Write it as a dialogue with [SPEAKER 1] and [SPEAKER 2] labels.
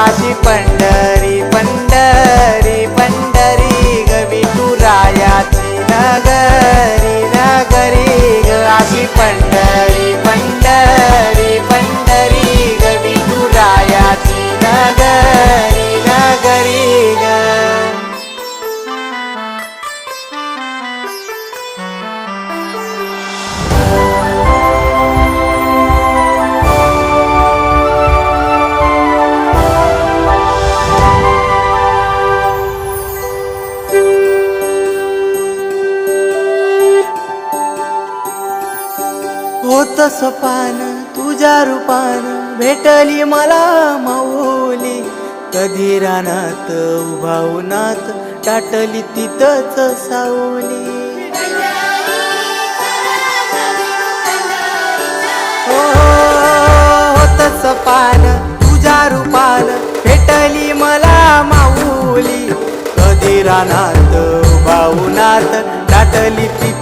[SPEAKER 1] आजी पंढरी पंढरी पंढरी ग विठुरायाची नगरी नगरी ग अशी पंढरी होत सपान तुझ्या रूपान भेटली मला माऊली. कधी रानात उभा उन्हात टाटली तिथंच सावली. हो, हो होत सपान तुझ्या रूपान भेटली मला माऊली. कधी रानात उभा उन्हात टाटली तिथं